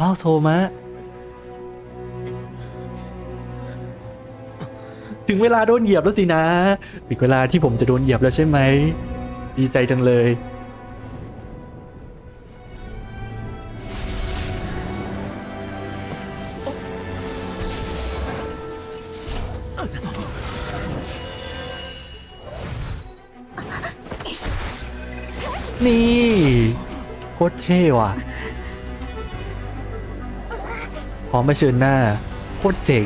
อ้าวโทมะ ถึงเวลาโดนเหยียบแล้วสินะ ถึงเวลาที่ผมจะโดนเหยียบแล้วใช่ไหม ดีใจจังเลย นี่โคตรเท่ว่ะ พร้อมไปเชิญหน้า โคตรเจ๋ง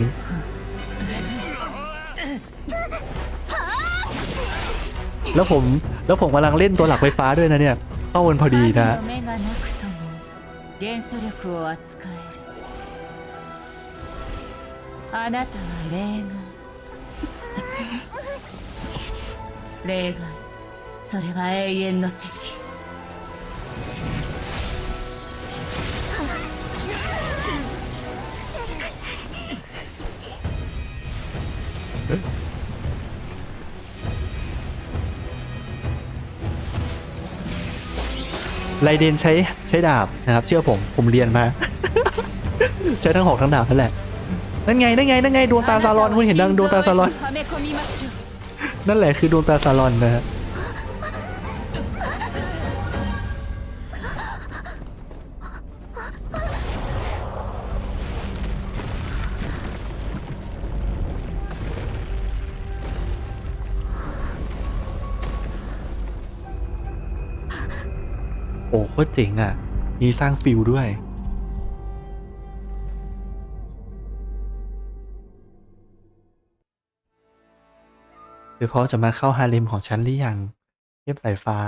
แล้วผมแล้วผมกำลังเล่นตัวหลักไฟฟ้าด้วยนะเนี่ย เข้าวันพอดีนะ 神の目がなくとも元素力を扱えるあなたは例外例外それは永遠の敵 ไรเดนใช้ใช้ดาบนะครับ เชื่อผมผมเรียนมา ใช้ทั้งหอกทั้งดาบนั่นแหละนั่นไงนั่นไงนั่นไงดวงตาซาลอนคุณเห็นดังดวงตาซาลอนนั่นแหละคือดวงตาซาลอนนะครับ โอ้โคตรเจ๋งอะ มีสร้างฟิลด้วย หรือพอจะมาเข้าฮาเลมของฉันหรือยังเรียบไหลฟ้า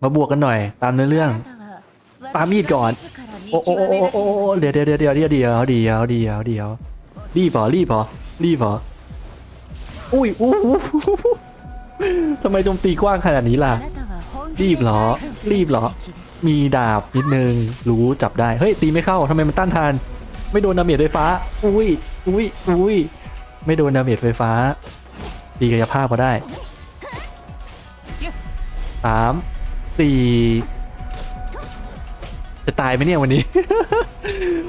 มาบวกกันหน่อย ตามเนื้อเรื่องปามีดก่อน โอ้โอ้โอ้โอ้เดี๋ยวเดี๋ยวเดี๋ยวเดี๋ยวเดี๋ยวเดี๋ยวเดี๋ยวเดี๋ยวรีบหรอรีบหรอรีบหรออุ้ยอู้ ทำไมโจมตีกว้างขนาดนี้ล่ะ รีบเหรอ รีบเหรอ มีดาบนิดนึง รู้จับได้ เฮ้ย ตีไม่เข้าทำไมมันต้านทาน ไม่โดนดาเมจไฟฟ้า อุ้ย อุ้ย อุ้ย ไม่โดนดาเมจไฟฟ้า ตีกายภาพก็ได้สามสี่จะตายไหมเนี่ยวันนี้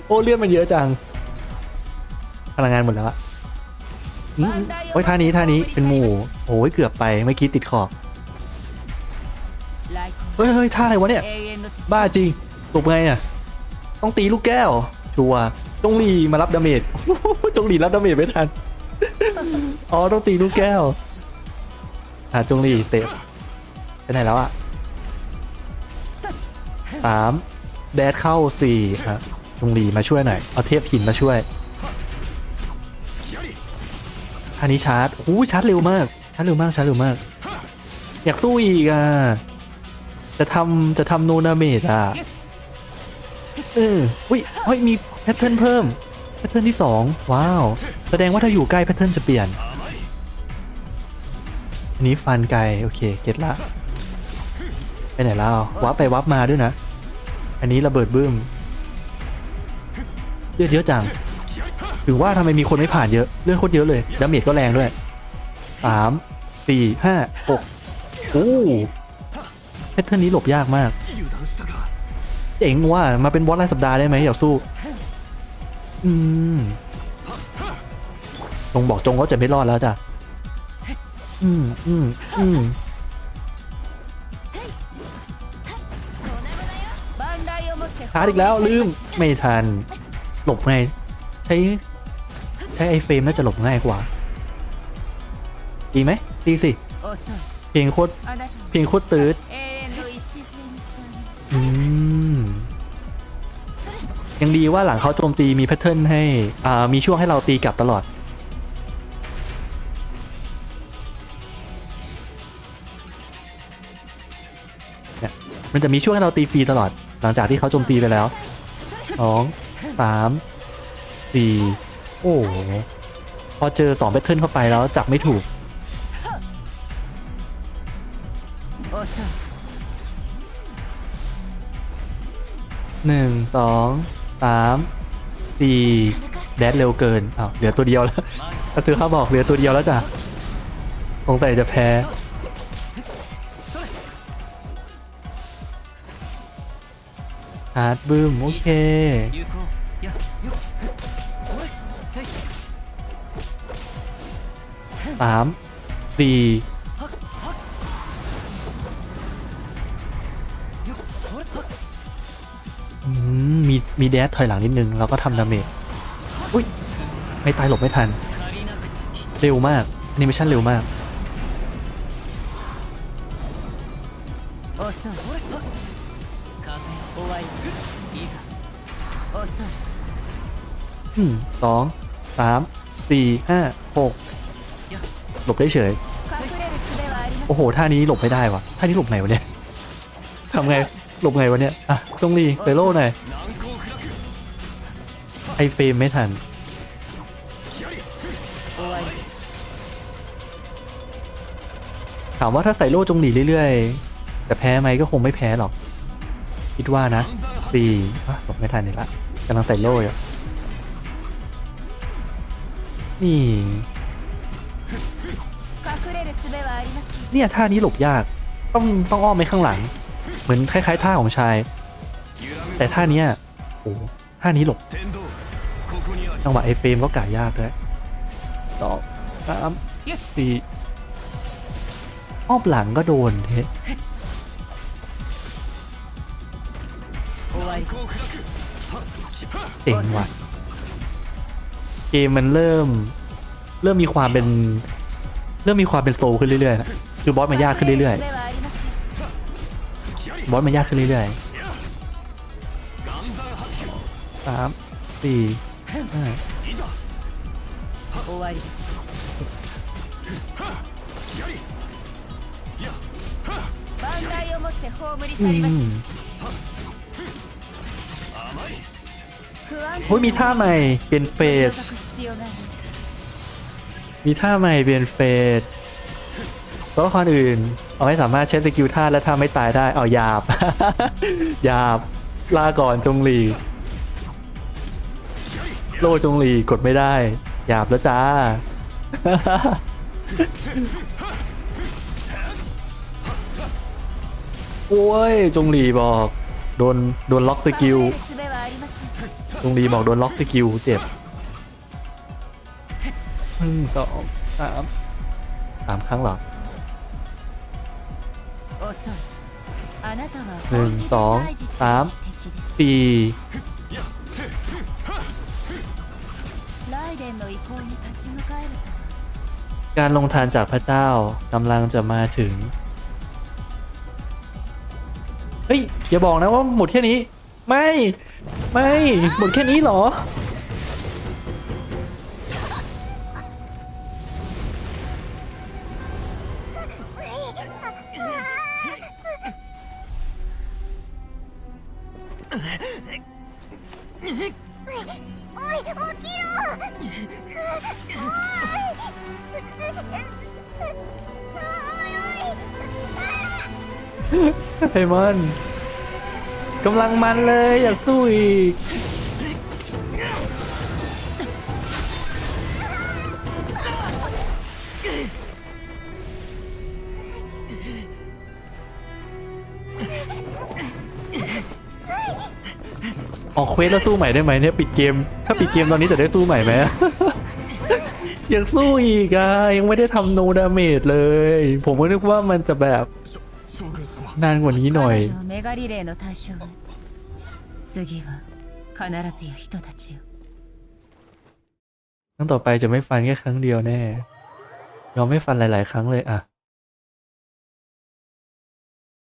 โอ้เลือดมันเยอะจัง พลังงานหมดแล้วอะ โอ้ยท่านี้ท่านี้เป็นหมูโอ้ยเกือบไปไม่คิดติดขอบเฮ้ยเฮ้ยท่าอะไรวะเนี่ย บ้าจริงตกไงอะ ต้องตีลูกแก้ว ชัวจงลีมารับดาเมจจงลีรับดาเมจไม่ทัน อ๋อต้องตีลูกแก้วหาจงลีเตะไปไหนแล้วอะสามแดดเข้าสี่ครับจงลีมาช่วยหน่อย เอาเทพหินมาช่วย อันนี้ชาร์จโอ้ชาร์จเร็วมากชาร์จเร็วมากชาร์จเร็วมาก อยากสู้อีกอะ จะทำจะทำโนนาเมดอะ เอออุ้ยเฮ้ยมีแพทเทิร์นเพิ่ม แพทเทิร์นที่สองว้าว แสดงว่าถ้าอยู่ใกล้แพทเทิร์นจะเปลี่ยนอันนี้ฟันไกลโอเคเก็ตละไปไหนแล้ววับไปวับมาด้วยนะ อันนี้ระเบิดบึ้มเลือดเยอะจัง ถือว่าทำไมมีคนไม่ผ่านเยอะเลือดโคตรเยอะเลยดาเมจก็แรงด้วยสามสี่ห้าหกโอ้แพทเทิร์นนี้หลบยากมากเจ๋งว่ามาเป็นบอสรายสัปดาห์ได้ไหมอยากสู้ อืมรงบอกตรงว่าจะไม่รอดแล้วจ้ะอืมอืมอืมชาร์อีกแล้วลืม ไม่ทัน หลบไง ใช้ ช้ไอเฟรมน่าจะหลบง่ายกว่าดีไหมดีสิเพียงโคตรเพียงโคตรตืดอืมยังดีว่าหลังเขาโจมตีมีแพทเทิร์นให้อ่ามีช่วงให้เราตีกลับตลอด มันจะมีช่วงให้เราตีฟรีตลอด หลังจากที่เขาโจมตีไปแล้วสองสามสี่ โอ้โหพอเจอสองแพทเทิร์นเข้าไปแล้วจับไม่ถูก หนึ่งสองสามสี่แดดเร็วเกินอ้าวเหลือตัวเดียวแล้วก็คือเขาบอกเหลือตัวเดียวแล้วจ้ะคสงสัยจะแพ้ฮาร์ดบึ้มโอเค สามสี่มีมีแดชถอยหลังนิดนึง แล้วก็ทำดาเมจอุ้ย ไม่ตายหลบไม่ทัน เร็วมากนีเม่ชั่นเร็วมาก สอง สาม สี่ ห้า หก หลบได้เฉย โอ้โหท่านี้หลบไม่ได้วะท่านี้หลบไหนวะเนี่ยทำไงหลบไงวะเนี่ยอะต้องรีเตโล่หน่อยไอเฟรมไม่ทันถามว่าถ้าใส่โล่จงหนีเรื่อยๆ แต่แพ้ไหมก็คงไม่แพ้หรอก คิดว่านะสีหลบไม่ทันนี่ละกำลังใส่โล่อยู่นี่ เนี่ยท่านี้หลบยากต้องต้องอ้อมไปข้างหลัง เหมือนคล้ายๆ ท่าของชาย แต่ท่านี้โอ้ท่านี้หลบจังหวะไอเฟรมก็กายากด้วต่องสามสี่อ้อมหลังก็โดนเทสเจ๋งว่ะเกมมันเริ่ม เริ่มมีความเป็น เริ่มมีความเป็นโซลขึ้นเรื่อยๆคือบอสมันยากขึ้นเรื่อยๆบอสมันยากขึ้นเรื่อยๆสามสี่ห้าเฮ้ยมีท่าใหม่เป็นเฟส มีท่าใหม่เปลี่ยนเฟสตัวละครอื่น เอาไม่สามารถเช็คสกิลท่าและท่าไม่ตายได้ เอาหยาบ หยาบลาก่อนจงหลีโลจงหลีกดไม่ได้ หยาบแล้วจ้า โอ้ย จงหลีบอก โดน โดนล็อกสกิล จงหลีบอกโดนล็อกสกิลเจ็บ หนึ่งสองสามสามครั้งเหรอหนึ่งสองสามสี่การลงทานจากพระเจ้ากำลังจะมาถึง เฮ้ย อย่าบอกนะว่าหมดแค่นี้ ไม่ ไม่ หมดแค่นี้หรอ ไอ้มันกำลังมันเลยอยากสู้อีก ออกเควสแล้วสู้ใหม่ได้ไหมเนี่ยปิดเกม ถ้าปิดเกมตอนนี้จะได้สู้ใหม่ไหม ยังสู้อีกอะยังไม่ได้ทำโนดาเมจเลย ผมก็นึกว่ามันจะแบบนานกว่านี้หน่อยครั้งต่อไปจะไม่ฟันแค่ครั้งเดียวแน่ยอมไม่ฟันหลาย ๆ ครั้งเลยอะ